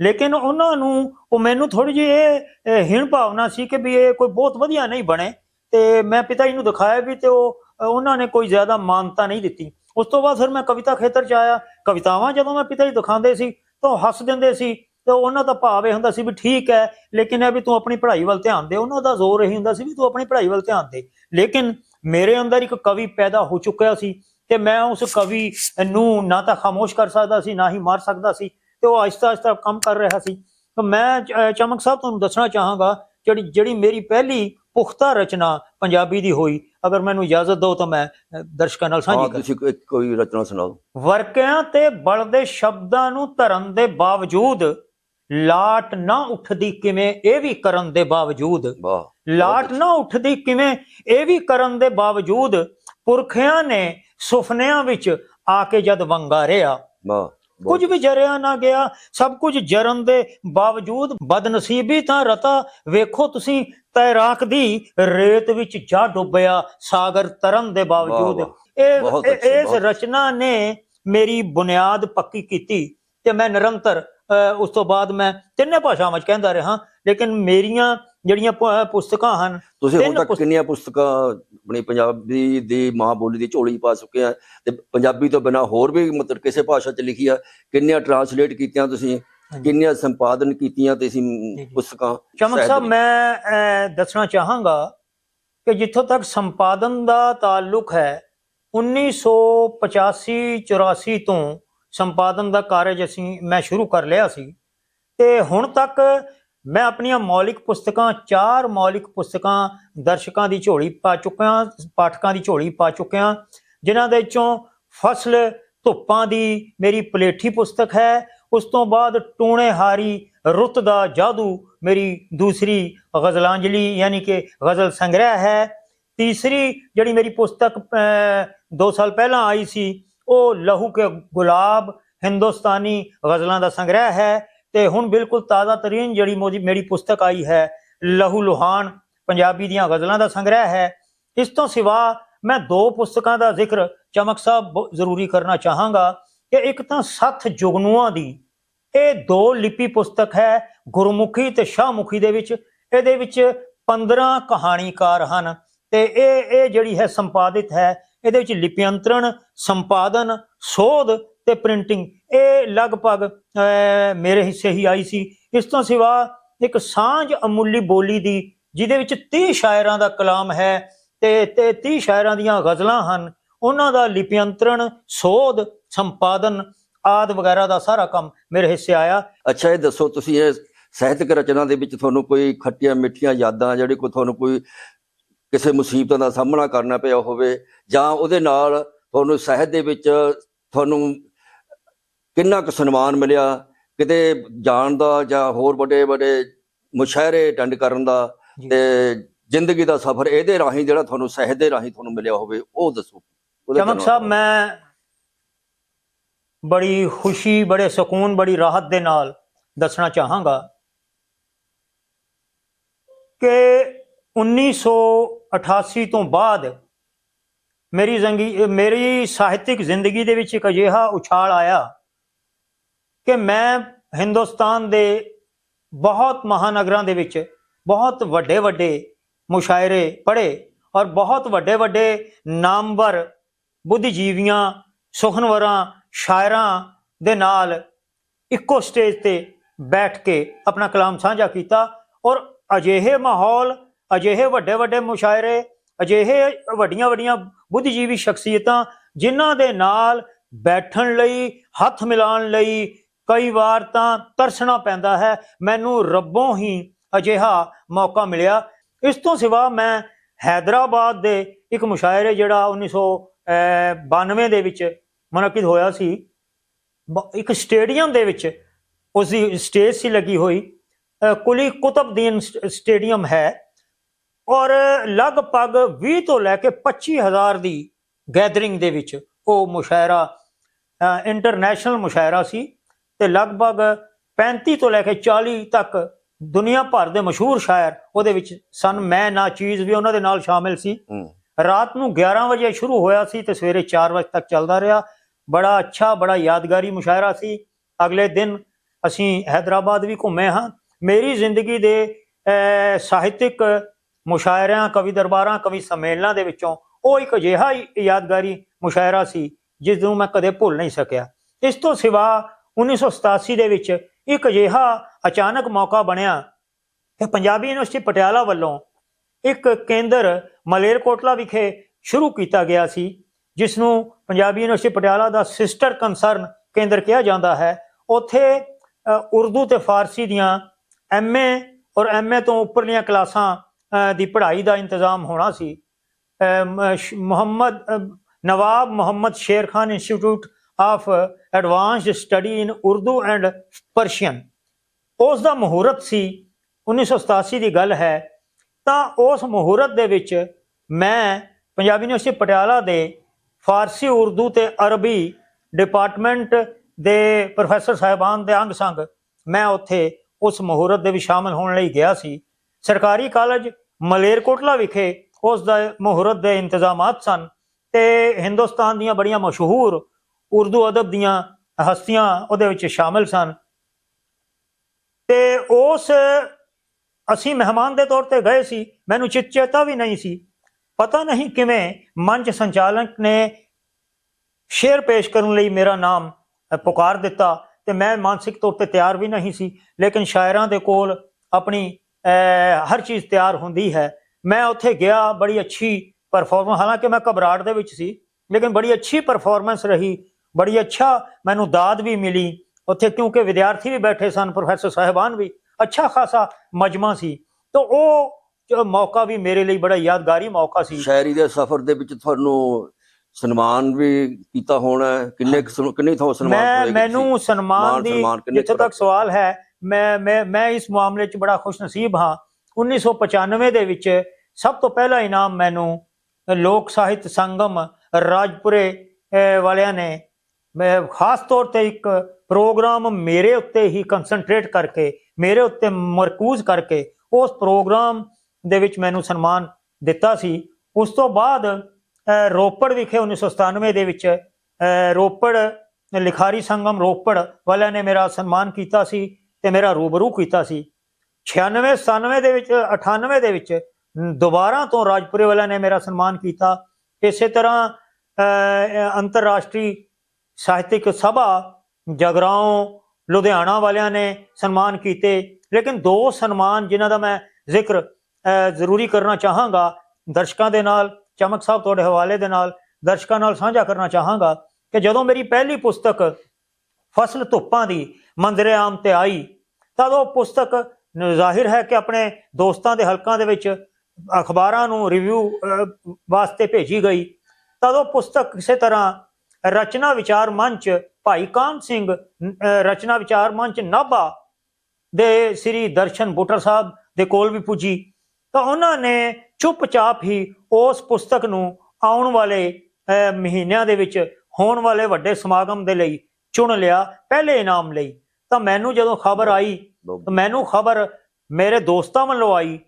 ਲੇਕਿਨ ਉਹਨਾਂ ਨੂੰ, ਉਹ ਮੈਨੂੰ ਥੋੜੀ ਜਿਹੀ ਇਹ ਇਹ ਹੀਣ ਭਾਵਨਾ ਸੀ ਕਿ ਵੀ ਇਹ ਕੋਈ ਬਹੁਤ ਵਧੀਆ ਨਹੀਂ ਬਣੇ। ਤੇ ਮੈਂ ਪਿਤਾ ਜੀ ਨੂੰ ਦਿਖਾਇਆ ਵੀ ਤੇ ਉਹ, ਉਹਨਾਂ ਨੇ ਕੋਈ ਜ਼ਿਆਦਾ ਮਾਨਤਾ ਨਹੀਂ ਦਿੱਤੀ। ਉਸ ਤੋਂ ਬਾਅਦ ਫਿਰ ਮੈਂ ਕਵਿਤਾ ਖੇਤਰ ਚ ਆਇਆ। ਕਵਿਤਾਵਾਂ ਜਦੋਂ ਮੈਂ ਪਿਤਾ ਜੀ ਦਿਖਾਉਂਦੇ ਸੀ, ਤਾਂ ਉਹ ਹੱਸ ਦਿੰਦੇ ਸੀ। ਤੇ ਉਹਨਾਂ ਦਾ ਭਾਵ ਇਹ ਹੁੰਦਾ ਸੀ ਵੀ ਠੀਕ ਹੈ, ਲੇਕਿਨ ਇਹ ਵੀ ਤੂੰ ਆਪਣੀ ਪੜ੍ਹਾਈ ਵੱਲ ਧਿਆਨ ਦੇ। ਉਹਨਾਂ ਦਾ ਜ਼ੋਰ ਇਹੀ ਹੁੰਦਾ ਸੀ ਵੀ ਤੂੰ ਆਪਣੀ ਪੜ੍ਹਾਈ ਵੱਲ ਧਿਆਨ ਦੇ। ਲੇਕਿਨ ਮੇਰੇ ਅੰਦਰ ਇੱਕ ਕਵੀ ਪੈਦਾ ਹੋ ਚੁੱਕਿਆ ਸੀ ਤੇ ਮੈਂ ਉਸ ਕਵੀ ਨੂੰ ਨਾ ਤਾਂ ਖਾਮੋਸ਼ ਕਰ ਸਕਦਾ ਸੀ, ਨਾ ਹੀ ਮਾਰ ਸਕਦਾ ਸੀ। ਤੇ ਉਹ ਆਹਿਸਤਾ ਆਹਿਸਤਾ ਕੰਮ ਕਰ ਰਿਹਾ ਸੀ। ਤਾਂ ਮੈਂ ਚਮਕ ਸਾਹਿਬ ਤੁਹਾਨੂੰ ਦੱਸਣਾ ਚਾਹਾਂਗਾ ਜਿਹੜੀ ਜਿਹੜੀ ਮੇਰੀ ਪਹਿਲੀ ਪੁਖਤਾ ਰਚਨਾ ਪੰਜਾਬੀ ਦੀ ਹੋਈ ਅਗਰ ਮੈਨੂੰ ਇਜਾਜ਼ਤ ਦਿਓ ਤਾਂ ਮੈਂ ਦਰਸ਼ਕਾਂ ਨਾਲ ਸਾਂਝੀ ਕਰਾਂ ਤੁਸੀਂ ਕੋਈ- ਰਚਨਾ ਸੁਣਾਓ। ਵਰਕਿਆਂ ਤੇ ਬਲਦੇ ਸ਼ਬਦਾਂ ਨੂੰ ਧਰਨ ਦੇ ਬਾਵਜੂਦ ਲਾਟ ਨਾ ਉੱਠਦੀ ਕਿਵੇਂ ਇਹ ਵੀ ਕਰਨ ਦੇ ਬਾਵਜੂਦ। ਲਾਟ ਨਾ ਉੱਠਦੀ ਕਿਵੇਂ ਇਹ ਵੀ ਕਰਨ ਦੇ ਬਾਵਜੂਦ ਪੁਰਖਿਆਂ ਨੇ ਸੁਪਨਿਆਂ ਵਿੱਚ ਆ ਕੇ ਜਦ ਵੰਗਾਰਿਆ ਵਾਹ। ਕੁਝ ਵੀ ਜਰਿਆ ਨਾ ਗਿਆ ਸਭ ਕੁਝ ਜਰਨ ਦੇ ਬਾਵਜੂਦ ਬਦਨਸੀਬੀ ਤਾਂ ਰਤਾ ਵੇਖੋ ਤੁਸੀਂ ਤੈਰਾਕ ਦੀ ਰੇਤ ਵਿੱਚ ਜਾ ਡੁੱਬਿਆ ਸਾਗਰ ਤਰਨ ਦੇ ਬਾਵਜੂਦ ਇਹ ਇਸ। ਰਚਨਾ ਨੇ ਮੇਰੀ ਬੁਨਿਆਦ ਪੱਕੀ ਕੀਤੀ ਤੇ ਮੈਂ ਨਿਰੰਤਰ ਉਸ ਤੋਂ ਬਾਅਦ ਮੈਂ ਤਿੰਨੇ ਭਾਸ਼ਾਵਾਂ ਵਿੱਚ ਕਹਿੰਦਾ ਰਿਹਾ ਲੇਕਿਨ ਮੇਰੀਆਂ ਜਿਹੜੀਆਂ ਪ- ਪੁਸਤਕਾਂ ਹਨ ਤੁਸੀਂ ਹੁਣ ਤਿੰਨ ਤੱਕ ਪੁਸਤ- ਕਿੰਨੀਆਂ ਪੁਸਤਕਾਂ ਆਪਣੀ ਪੰਜਾਬੀ ਦੀ ਮਾਂ ਬੋਲੀ ਦੀ ਝੋਲੀ ਪਾ ਚੁੱਕੇ ਆ ਤੇ ਪੰਜਾਬੀ ਤੋਂ ਬਿਨਾ ਹੋਰ ਵੀ ਮਤਲਬ ਕਿਸੇ ਭਾਸ਼ਾ 'ਚ ਲਿਖੀ ਆ ਕਿੰਨੀਆਂ ਟਰਾਂਸਲੇਟ ਕੀਤੀਆਂ ਤੁਸੀਂ ਹਾਂਜੀ। ਕਿੰਨੀਆਂ ਸੰਪਾਦਨ ਕੀਤੀਆਂ ਤੁਸੀਂ ਜੀ। ਪੁਸਤਕਾਂ ਚਮਕ ਸਾਹਿਬ? ਮੈਂ ਅਹ, ਦੱਸਣਾ ਚਾਹਾਂਗਾ ਕਿ ਜਿੱਥੋਂ ਤੱਕ ਸੰਪਾਦਨ ਦਾ ਤਾਲੁਕ ਹੈ 1985 84 ਤੋਂ ਸੰਪਾਦਨ ਦਾ ਕਾਰਜ ਅਸੀਂ ਮੈਂ ਸ਼ੁਰੂ ਕਰ ਲਿਆ ਸੀ ਤੇ ਹੁਣ ਤੱਕ ਮੈਂ ਆਪਣੀਆਂ ਮੌਲਿਕ ਪੁਸਤਕਾਂ, ਚਾਰ ਮੌਲਿਕ ਪੁਸਤਕਾਂ ਦਰਸ਼ਕਾਂ ਦੀ ਝੋਲੀ ਪਾ ਚੁੱਕਿਆ, ਪਾਠਕਾਂ ਦੀ ਝੋਲੀ ਪਾ ਚੁੱਕਿਆ। ਜਿਨ੍ਹਾਂ ਦੇ ਵਿੱਚੋਂ ਫਸਲ ਧੁੱਪਾਂ ਦੀ ਮੇਰੀ ਪਲੇਠੀ ਪੁਸਤਕ ਹੈ। ਉਸ ਤੋਂ ਬਾਅਦ ਟੂਣੇ ਹਾਰੀ ਰੁੱਤ ਦਾ ਜਾਦੂ ਮੇਰੀ ਦੂਸਰੀ ਗਜ਼ਲਾਂਜਲੀ, ਯਾਨੀ ਕਿ ਗਜ਼ਲ ਸੰਗ੍ਰਹਿ ਹੈ। ਤੀਸਰੀ ਜਿਹੜੀ ਮੇਰੀ ਪੁਸਤਕ 2 ਸਾਲ ਪਹਿਲਾਂ ਆਈ ਸੀ, ਉਹ ਲਹੂ ਕੇ ਗੁਲਾਬ ਹਿੰਦੁਸਤਾਨੀ ਗਜ਼ਲਾਂ ਦਾ ਸੰਗ੍ਰਹਿ ਹੈ। ਤੇ ਹੁਣ ਬਿਲਕੁਲ ਤਾਜ਼ਾ ਤਰੀਨ ਜਿਹੜੀ ਮੋਦੀ ਮੇਰੀ ਪੁਸਤਕ ਆਈ ਹੈ, ਲਹੂ ਲੁਹਾਨ, ਪੰਜਾਬੀ ਦੀਆਂ ਗਜ਼ਲਾਂ ਦਾ ਸੰਗ੍ਰਹਿ ਹੈ। ਇਸ ਤੋਂ ਸਿਵਾ ਮੈਂ ਦੋ ਪੁਸਤਕਾਂ ਦਾ ਜ਼ਿਕਰ ਚਮਕ ਸਾਹਿਬ ਬ- ਜ਼ਰੂਰੀ ਕਰਨਾ ਚਾਹਾਂਗਾ ਕਿ ਇੱਕ ਤਾਂ ਸੱਤ ਜੁਗਨੂਆਂ ਦੀ, ਇਹ ਦੋ ਲਿਪੀ ਪੁਸਤਕ ਹੈ, ਗੁਰਮੁਖੀ ਤੇ ਸ਼ਾਹਮੁਖੀ ਦੇ ਵਿੱਚ, ਇਹਦੇ ਵਿੱਚ 15 ਕਹਾਣੀਕਾਰ ਹਨ ਤੇ ਇਹ ਇਹ ਜਿਹੜੀ ਹੈ ਸੰਪਾਦਿਤ ਹੈ, ਇਹਦੇ ਵਿੱਚ ਲਿਪਿਅੰਤਰਣ, ਸੰਪਾਦਨ, ਸੋਧ ਤੇ ਪ੍ਰਿੰਟਿੰਗ ਇਹ ਲਗਭਗ ਅਹ, ਮੇਰੇ ਹਿੱਸੇ ਹੀ ਆਈ ਸੀ। ਇਸ ਤੋਂ ਸਿਵਾ ਇੱਕ ਸਾਂਝ ਅਮੁੱਲੀ ਬੋਲੀ ਦੀ ਜਿਹਦੇ ਵਿੱਚ 30 ਸ਼ਾਇਰਾਂ ਦਾ ਕਲਾਮ ਹੈ ਤੇ ਤੇ 30 ਸ਼ਾਇਰਾਂ ਦੀਆਂ ਗਜ਼ਲਾਂ ਹਨ। ਉਹਨਾਂ ਦਾ ਲਿਪਿਅੰਤਰਣ ਸੋਧ ਸੰਪਾਦਨ ਆਦ ਵਗੈਰਾ ਦਾ ਸਾਰਾ ਕੰਮ ਮੇਰੇ ਹਿੱਸੇ ਆਇਆ। ਅੱਛਾ ਇਹ ਦੱਸੋ ਤੁਸੀਂ ਇਹ ਸਾਹਿਤਕ ਰਚਨਾ ਦੇ ਵਿੱਚ ਤੁਹਾਨੂੰ ਕੋਈ ਖੱਟੀਆਂ ਮਿੱਠੀਆਂ ਯਾਦਾਂ ਜਿਹੜੀ ਕੋਈ ਤੁਹਾਨੂੰ ਕੋਈ ਕਿਸੇ ਮੁਸੀਬਤਾਂ ਦਾ ਸਾਹਮਣਾ ਕਰਨਾ ਪਿਆ ਹੋਵੇ ਜਾਂ ਉਹਦੇ ਨਾਲ ਤੁਹਾਨੂੰ ਸਾਹਿਤ ਦੇ ਵਿੱਚ ਤੁਹਾਨੂੰ ਕਿੰਨਾ ਕੁ ਸਨਮਾਨ ਮਿਲਿਆ ਕਿਤੇ ਜਾਣ ਦਾ ਜਾਂ ਹੋਰ ਵੱਡੇ ਵੱਡੇ ਮੁਸ਼ਾਇਰੇ ਅਟੈਂਡ ਕਰਨ ਦਾ। ਤੇ ਜ਼ਿੰਦਗੀ ਦਾ ਸਫ਼ਰ ਇਹਦੇ ਰਾਹੀਂ ਜਿਹੜਾ ਤੁਹਾਨੂੰ ਸਾਹਿਤ ਦੇ ਰਾਹੀਂ ਤੁਹਾਨੂੰ ਮਿਲਿਆ ਹੋਵੇ ਉਹ ਦੱਸੋ ਚਮਕ। ਸਾਹਿਬ ਮੈਂ ਬੜੀ ਖੁਸ਼ੀ ਬੜੇ ਸਕੂਨ ਬੜੀ ਰਾਹਤ ਦੇ ਨਾਲ ਦੱਸਣਾ ਚਾਹਾਂਗਾ ਕਿ 1988 ਤੋਂ ਬਾਅਦ ਮੇਰੀ ਜ਼ਿੰਦਗੀ ਮੇਰੀ ਸਾਹਿਤਿਕ ਜ਼ਿੰਦਗੀ ਦੇ ਵਿੱਚ ਇੱਕ ਅਜਿਹਾ ਉਛਾਲ ਆਇਆ ਕਿ ਮੈਂ ਹਿੰਦੁਸਤਾਨ ਦੇ ਬਹੁਤ ਮਹਾਨਗਰਾਂ ਦੇ ਵਿੱਚ ਬਹੁਤ ਵੱਡੇ ਵੱਡੇ ਮੁਸ਼ਾਇਰੇ ਪੜ੍ਹੇ ਔਰ ਬਹੁਤ ਵੱਡੇ ਵੱਡੇ ਨਾਮਵਰ ਬੁੱਧੀਜੀਵੀਆਂ, ਸੁਖਨਵਰਾਂ, ਸ਼ਾਇਰਾਂ ਦੇ ਨਾਲ ਇੱਕੋ ਸਟੇਜ ਤੇ ਬੈਠ ਕੇ ਆਪਣਾ ਕਲਾਮ ਸਾਂਝਾ ਕੀਤਾ ਔਰ ਅਜਿਹੇ ਮਾਹੌਲ, ਅਜਿਹੇ ਵੱਡੇ ਵੱਡੇ ਮੁਸ਼ਾਇਰੇ, ਅਜਿਹੇ ਵੱਡੀਆਂ ਵੱਡੀਆਂ ਬੁੱਧੀਜੀਵੀ ਸ਼ਖਸੀਅਤਾਂ ਜਿਨ੍ਹਾਂ ਦੇ ਨਾਲ ਬੈਠਣ ਲਈ, ਹੱਥ ਮਿਲਾਉਣ ਲਈ ਕਈ ਵਾਰ ਤਾਂ ਤਰਸਣਾ ਪੈਂਦਾ ਹੈ, ਮੈਨੂੰ ਰੱਬੋਂ ਹੀ ਅਜਿਹਾ ਮੌਕਾ ਮਿਲਿਆ। ਇਸ ਤੋਂ ਸਿਵਾ ਮੈਂ ਹੈਦਰਾਬਾਦ ਦੇ ਇੱਕ ਮੁਸ਼ਾਇਰੇ ਜਿਹੜਾ 1992 ਦੇ ਵਿੱਚ ਮੁਨਕਿਦ ਹੋਇਆ ਸੀ, ਬ- ਇੱਕ ਸਟੇਡੀਅਮ ਦੇ ਵਿੱਚ ਉਸ ਦੀ ਸਟੇਜ ਸੀ ਲੱਗੀ ਹੋਈ। ਕੁਲੀ ਕੁਤਬਦੀਨ ਸਟ- ਸਟੇਡੀਅਮ ਹੈ ਔਰ ਲਗਭਗ 20 ਤੋਂ ਲੈ ਕੇ 25000 ਦੀ ਗੈਦਰਿੰਗ ਦੇ ਵਿੱਚ ਉਹ ਮੁਸ਼ਾਇਰਾ ਇੰਟਰਨੈਸ਼ਨਲ ਮੁਸ਼ਾਇਰਾ ਸੀ। ਤੇ ਲਗਭਗ 35 ਤੋਂ ਲੈ ਕੇ 40 ਤੱਕ ਦੁਨੀਆ ਭਰ ਦੇ ਮਸ਼ਹੂਰ ਸ਼ਾਇਰ ਉਹਦੇ ਵਿੱਚ ਸਨ। ਮੈਂ ਨਾ ਚੀਜ਼ ਵੀ ਉਹਨਾਂ ਦੇ ਨਾਲ ਸ਼ਾਮਿਲ ਸੀ। ਰਾਤ ਨੂੰ 11 ਵਜੇ ਸ਼ੁਰੂ ਹੋਇਆ ਸੀ ਤੇ ਸਵੇਰੇ 4 ਵਜੇ ਤੱਕ ਚੱਲਦਾ ਰਿਹਾ। ਬੜਾ ਅੱਛਾ ਬੜਾ ਯਾਦਗਾਰੀ ਮੁਸ਼ਾਇਰਾ ਸੀ। ਅਗਲੇ ਦਿਨ ਅਸੀਂ ਹైదరాబాద్ ਵੀ ਘੁੰਮੇ ਹਾਂ। ਮੇਰੀ ਜ਼ਿੰਦਗੀ ਦੇ ਸਾਹਿਤਿਕ ਮੁਸ਼ਾਇਰਿਆਂ ਕਵੀ ਦਰਬਾਰਾਂ ਕਵੀ ਸਮੇਲਨਾਂ ਦੇ ਵਿੱਚੋਂ ਉਹ ਇੱਕ ਅਜਿਹਾ ਯਾਦਗਾਰੀ ਮੁਸ਼ਾਇਰਾ ਸੀ ਜਿਸ ਨੂੰ ਮੈਂ ਕਦੇ ਭੁੱਲ ਨਹੀਂ ਸਕਿਆ। ਇਸ ਤੋਂ ਸਿਵਾ 1987 ਦੇ ਵਿੱਚ ਇੱਕ ਅਜਿਹਾ ਅਚਾਨਕ ਮੌਕਾ ਬਣਿਆ ਕਿ ਪੰਜਾਬੀ ਯੂਨੀਵਰਸਿਟੀ ਪਟਿਆਲਾ ਵੱਲੋਂ ਇੱਕ ਕੇਂਦਰ ਮਲੇਰਕੋਟਲਾ ਵਿਖੇ ਸ਼ੁਰੂ ਕੀਤਾ ਗਿਆ ਸੀ ਜਿਸ ਨੂੰ ਪੰਜਾਬੀ ਯੂਨੀਵਰਸਿਟੀ ਪਟਿਆਲਾ ਦਾ ਸਿਸਟਰ ਕੰਸਰਨ ਕੇਂਦਰ ਕਿਹਾ ਜਾਂਦਾ ਹੈ। ਉੱਥੇ ਉਰਦੂ ਤੇ ਫਾਰਸੀ ਦੀਆਂ ਐਮਏ ਔਰ ਐਮਏ ਤੋਂ ਉੱਪਰਲੀਆਂ ਕਲਾਸਾਂ ਦੀ ਪੜ੍ਹਾਈ ਦਾ ਇੰਤਜ਼ਾਮ ਹੋਣਾ ਸੀ। Muhammad Nawab Muhammad Sher Khan institute of advanced study in Urdu and Persian ਉਸ ਦਾ ਮਹੂਰਤ ਸੀ 1987 ਦੀ ਗੱਲ ਹੈ। ਤਾਂ ਉਸ ਮਹੂਰਤ ਦੇ ਵਿੱਚ ਮੈਂ ਪੰਜਾਬੀ ਯੂਨੀਵਰਸਿਟੀ ਪਟਿਆਲਾ ਦੇ ਫਾਰਸੀ, ਉਰਦੂ ਤੇ ਅਰਬੀ ਡਿਪਾਰਟਮੈਂਟ ਦੇ ਪ੍ਰੋਫੈਸਰ ਸਾਹਿਬਾਨ ਦੇ ਅੰਗ ਸੰਗ ਮੈਂ ਉੱਥੇ ਉਸ ਮਹੂਰਤ ਦੇ ਵਿੱਚ ਸ਼ਾਮਲ ਹੋਣ ਲਈ ਗਿਆ ਸੀ। ਸਰਕਾਰੀ ਕਾਲਜ ਮਲੇਰਕੋਟਲਾ ਵਿਖੇ ਉਸ ਦਾ ਮਹੂਰਤ ਦੇ ਇੰਤਜ਼ਾਮਾਤ ਸਨ ਤੇ ਹਿੰਦੁਸਤਾਨ ਦੀਆਂ ਬੜੀਆਂ ਮਸ਼ਹੂਰ ਉਰਦੂ ਅਦਬ ਦੀਆਂ ਹਸਤੀਆਂ ਉਹਦੇ ਵਿੱਚ ਸ਼ਾਮਲ ਸਨ। ਤੇ ਉਸ ਅਸੀਂ ਮਹਿਮਾਨ ਦੇ ਤੌਰ ਤੇ ਗਏ ਸੀ। ਮੈਨੂੰ ਚਿੱਚੇਤਾ ਵੀ ਨਹੀਂ ਸੀ। ਪਤਾ ਨਹੀਂ ਕਿਵੇਂ ਮੰਚ ਸੰਚਾਲਕ ਨੇ ਸ਼ੇਰ ਪੇਸ਼ ਕਰਨ ਲਈ ਮੇਰਾ ਨਾਮ ਪੁਕਾਰ ਦਿੱਤਾ ਤੇ ਮੈਂ ਮਾਨਸਿਕ ਤੌਰ ਤੇ ਤਿਆਰ ਵੀ ਨਹੀਂ ਸੀ। ਲੇਕਿਨ ਸ਼ਾਇਰਾਂ ਦੇ ਕੋਲ ਆਪਣੀ ਹਰ ਚੀਜ਼ ਤਿਆਰ ਹੁੰਦੀ ਹੈ। ਮੈਂ ਉੱਥੇ ਗਿਆ, ਬੜੀ ਅੱਛੀ ਪਰਫਾਰਮੈਂਸ ਹਾਲਾਂਕਿ ਮੈਂ ਘਬਰਾਹਟ ਦੇ ਵਿੱਚ ਸੀ, ਲੇਕਿਨ ਬੜੀ ਅੱਛੀ ਪਰਫਾਰਮੈਂਸ ਰਹੀ। ਬੜੀ ਅੱਛਾ ਮੈਨੂੰ ਦਾਦ ਵੀ ਮਿਲੀ। ਉੱਥੇ ਕਿਉਂਕਿ ਵਿਦਿਆਰਥੀ ਵੀ ਬੈਠੇ ਸਨ ਪ੍ਰੋਫੈਸਰ ਸਾਹਿਬਾਨ ਵੀ। ਅੱਛਾ ਖਾਸਾ ਮਜਮਾ ਸੀ। ਤਾਂ ਉਹ ਮੌਕਾ ਵੀ ਮੇਰੇ ਲਈ ਬੜਾ ਯਾਦਗਾਰੀ ਮੌਕਾ ਸੀ। ਸ਼ਾਇਰੀ ਦੇ ਸਫ਼ਰ ਦੇ ਵਿੱਚ ਤੁਹਾਨੂੰ ਸਨਮਾਨ ਵੀ ਕੀਤਾ ਹੋਣਾ। ਕਿੰਨੇ ਕਿੰਨੇ ਥਾਂ ਸਨਮਾਨ ਮੈਂ ਮੈਨੂੰ ਸਨਮਾਨ ਦੀ ਜਿੱਥੇ ਤੱਕ ਸਵਾਲ ਹੈ ਮੈਂ ਮੈਂ ਮੈਂ ਇਸ ਮਾਮਲੇ 'ਚ ਬੜਾ ਖੁਸ਼ ਨਸੀਬ ਹਾਂ 1995 ਦੇ ਵਿੱਚ ਸਭ ਤੋਂ ਪਹਿਲਾ ਇਨਾਮ ਮੈਨੂੰ ਲੋਕ ਸਾਹਿਤ ਸੰਗਮ ਰਾਜਪੁਰੇ ਵਾਲਿਆਂ ਨੇ ਮੈਂ ਖਾਸ ਤੌਰ ਤੇ ਇੱਕ ਪ੍ਰੋਗਰਾਮ ਮੇਰੇ ਉੱਤੇ ਹੀ ਕਨਸੈਂਟਰੇਟ ਕਰਕੇ, ਮੇਰੇ ਉੱਤੇ ਮਰਕੂਜ਼ ਕਰਕੇ, ਉਸ ਪ੍ਰੋਗਰਾਮ ਦੇ ਵਿੱਚ ਮੈਨੂੰ ਸਨਮਾਨ ਦਿੱਤਾ ਸੀ। ਉਸ ਤੋਂ ਬਾਅਦ ਰੋਪੜ ਵਿਖੇ 1997 ਦੇ ਵਿੱਚ ਰੋਪੜ ਲਿਖਾਰੀ ਸੰਗਮ ਰੋਪੜ ਵਾਲਿਆਂ ਨੇ ਮੇਰਾ ਸਨਮਾਨ ਕੀਤਾ ਸੀ ਤੇ ਮੇਰਾ ਰੂਬਰੂ ਕੀਤਾ ਸੀ। 96 97 ਦੇ ਵਿੱਚ 98 ਦੇ ਵਿੱਚ, ਦੁਬਾਰਾ ਤੋਂ ਰਾਜਪੁਰੇ ਵਾਲਿਆਂ ਨੇ ਮੇਰਾ ਸਨਮਾਨ ਕੀਤਾ। ਇਸੇ ਤਰ੍ਹਾਂ ਅੰਤਰਰਾਸ਼ਟਰੀ ਸਾਹਿਤਿਕ ਸਭਾ ਜਗਰਾਉਂ ਲੁਧਿਆਣਾ ਵਾਲਿਆਂ ਨੇ ਸਨਮਾਨ ਕੀਤੇ। ਲੇਕਿਨ ਦੋ ਸਨਮਾਨ ਜਿਨ੍ਹਾਂ ਦਾ ਮੈਂ ਜ਼ਿਕਰ ਜ਼ਰੂਰੀ ਕਰਨਾ ਚਾਹਾਂਗਾ, ਦਰਸ਼ਕਾਂ ਦੇ ਨਾਲ, ਚਮਕ ਸਾਹਿਬ ਤੁਹਾਡੇ ਹਵਾਲੇ ਦੇ ਨਾਲ, ਦਰਸ਼ਕਾਂ ਨਾਲ ਸਾਂਝਾ ਕਰਨਾ ਚਾਹਾਂਗਾ ਕਿ ਜਦੋਂ ਮੇਰੀ ਪਹਿਲੀ ਪੁਸਤਕ ਫਸਲ ਧੁੱਪਾਂ ਦੀ ਮੰਦਰੇ ਆਮ ਤੇ ਆਈ, ਤਦ ਉਹ ਪੁਸਤਕ ਜ਼ਾਹਿਰ ਹੈ ਕਿ ਆਪਣੇ ਦੋਸਤਾਂ ਦੇ ਹਲਕਾਂ ਦੇ ਵਿੱਚ ਅਖਬਾਰਾਂ ਨੂੰ ਰਿਵਿਊ ਵਾਸਤੇ ਭੇਜੀ ਗਈ। ਤਦ ਉਹ ਪੁਸਤਕ ਕਿਸੇ ਤਰ੍ਹਾਂ ਰਚਨਾ ਵਿਚਾਰ ਮੰਚ ਭਾਈ ਕਾਨ ਸਿੰਘ ਰਚਨਾ ਵਿਚਾਰ ਮੰਚ ਨਾਭਾ ਦੇ ਸ੍ਰੀ ਦਰਸ਼ਨ ਬੁੱਟਰ ਸਾਹਿਬ ਦੇ ਕੋਲ ਵੀ ਪੁੱਜੀ। ਤਾਂ ਉਹਨਾਂ ਨੇ ਚੁੱਪਚਾਪ ਹੀ ਉਸ ਪੁਸਤਕ ਨੂੰ ਆਉਣ ਵਾਲੇ ਮਹੀਨਿਆਂ ਦੇ ਵਿੱਚ ਹੋਣ ਵਾਲੇ ਵੱਡੇ ਸਮਾਗਮ ਦੇ ਲਈ ਚੁਣ ਲਿਆ ਪਹਿਲੇ ਇਨਾਮ ਲਈ। ਤਾਂ ਮੈਨੂੰ ਜਦੋਂ ਖਬਰ ਆਈ ਤਾਂ ਮੈਨੂੰ ਖਬਰ ਮੇਰੇ ਦੋਸਤਾਂ ਵੱਲੋਂ ਆਈ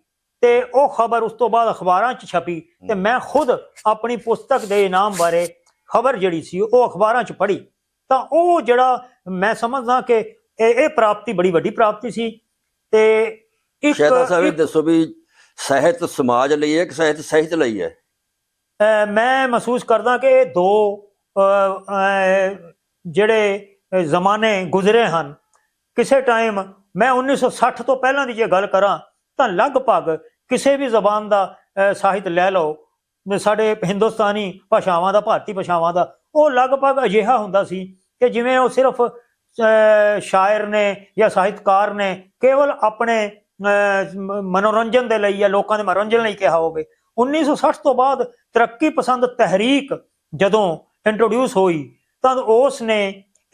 ਤੇ ਉਹ ਖਬਰ ਉਸ ਤੋਂ ਬਾਅਦ ਅਖਬਾਰਾਂ 'ਚ ਛਪੀ ਤੇ ਮੈਂ ਖੁਦ ਆਪਣੀ ਪੁਸਤਕ ਦੇ ਇਨਾਮ ਬਾਰੇ ਖਬਰ ਜਿਹੜੀ ਸੀ ਉਹ ਅਖਬਾਰਾਂ 'ਚ ਪੜ੍ਹੀ। ਤਾਂ ਉਹ ਜਿਹੜਾ ਮੈਂ ਸਮਝਦਾ ਕਿ ਇਹ ਇਹ ਪ੍ਰਾਪਤੀ ਬੜੀ ਵੱਡੀ ਪ੍ਰਾਪਤੀ ਸੀ ਤੇ ਇੱਕ ਸ਼ਾਇਦ ਸਾਹਿਬ ਦੱਸੋ ਵੀ ਸਾਹਿਤ ਸਮਾਜ ਲਈ ਹੈ ਕਿ ਸਾਹਿਤ ਸਾਹਿਤ ਲਈ ਹੈ? ਮੈਂ ਮਹਿਸੂਸ ਕਰਦਾ ਕਿ ਇਹ ਦੋ ਜਿਹੜੇ ਜ਼ਮਾਨੇ ਗੁਜ਼ਰੇ ਹਨ। ਕਿਸੇ ਟਾਈਮ ਮੈਂ 1960 ਤੋਂ ਪਹਿਲਾਂ ਦੀ ਜੇ ਗੱਲ ਕਰਾਂ ਤਾਂ ਲਗਭਗ ਕਿਸੇ ਵੀ ਜ਼ਬਾਨ ਦਾ ਸਾਹਿਤ ਲੈ ਲਓ। ਸਾਡੇ ਹਿੰਦੁਸਤਾਨੀ ਭਾਸ਼ਾਵਾਂ ਦਾ, ਭਾਰਤੀ ਭਾਸ਼ਾਵਾਂ ਦਾ, ਉਹ ਲਗਭਗ ਅਜਿਹਾ ਹੁੰਦਾ ਸੀ ਕਿ ਜਿਵੇਂ ਉਹ ਸਿਰਫ ਸ਼ਾਇਰ ਨੇ ਜਾਂ ਸਾਹਿਤਕਾਰ ਨੇ ਕੇਵਲ ਆਪਣੇ ਮਨੋਰੰਜਨ ਦੇ ਲਈ ਜਾਂ ਲੋਕਾਂ ਦੇ ਮਨੋਰੰਜਨ ਲਈ ਕਿਹਾ ਹੋਵੇ। 1960 ਤੋਂ ਬਾਅਦ ਤਰੱਕੀ ਪਸੰਦ ਤਹਿਰੀਕ ਜਦੋਂ ਇੰਟਰੋਡਿਊਸ ਹੋਈ, ਤਾਂ ਉਸ ਨੇ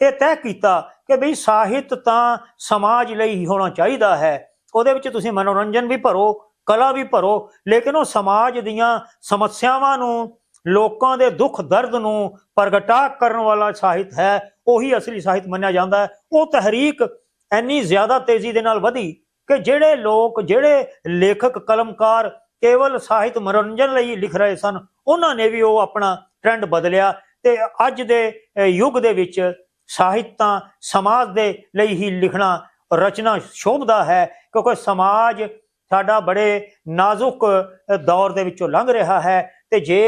ਇਹ ਤੈਅ ਕੀਤਾ ਕਿ ਬਈ ਸਾਹਿਤ ਤਾਂ ਸਮਾਜ ਲਈ ਹੀ ਹੋਣਾ ਚਾਹੀਦਾ ਹੈ, ਉਹਦੇ ਵਿੱਚ ਤੁਸੀਂ ਮਨੋਰੰਜਨ ਵੀ ਭਰੋ ਕਲਾ ਵੀ ਭਰੋ, ਲੇਕਿਨ ਉਹ ਸਮਾਜ ਦੀਆਂ ਸਮੱਸਿਆਵਾਂ ਨੂੰ, ਲੋਕਾਂ ਦੇ ਦੁੱਖ ਦਰਦ ਨੂੰ ਪ੍ਰਗਟਾ ਕਰਨ ਵਾਲਾ ਸਾਹਿਤ ਹੈ, ਉਹੀ ਅਸਲੀ ਸਾਹਿਤ ਮੰਨਿਆ ਜਾਂਦਾ ਹੈ। ਉਹ ਤਹਿਰੀਕ ਇੰਨੀ ਜ਼ਿਆਦਾ ਤੇਜ਼ੀ ਦੇ ਨਾਲ ਵਧੀ ਕਿ ਜਿਹੜੇ ਲੋਕ, ਜਿਹੜੇ ਲੇਖਕ, ਕਲਮਕਾਰ ਕੇਵਲ ਸਾਹਿਤ ਮਨੋਰੰਜਨ ਲਈ ਲਿਖ ਰਹੇ ਸਨ, ਉਹਨਾਂ ਨੇ ਵੀ ਉਹ ਆਪਣਾ ਟ੍ਰੈਂਡ ਬਦਲਿਆ ਤੇ ਅੱਜ ਦੇ ਯੁੱਗ ਦੇ ਵਿੱਚ ਸਾਹਿਤ ਤਾਂ ਸਮਾਜ ਦੇ ਲਈ ਹੀ ਲਿਖਣਾ, ਰਚਨਾ ਸ਼ੋਭਦਾ ਹੈ, ਕਿਉਂਕਿ ਸਮਾਜ ਸਾਡਾ ਬੜੇ ਨਾਜ਼ੁਕ ਦੌਰ ਦੇ ਵਿੱਚੋਂ ਲੰਘ ਰਿਹਾ ਹੈ ਤੇ ਜੇ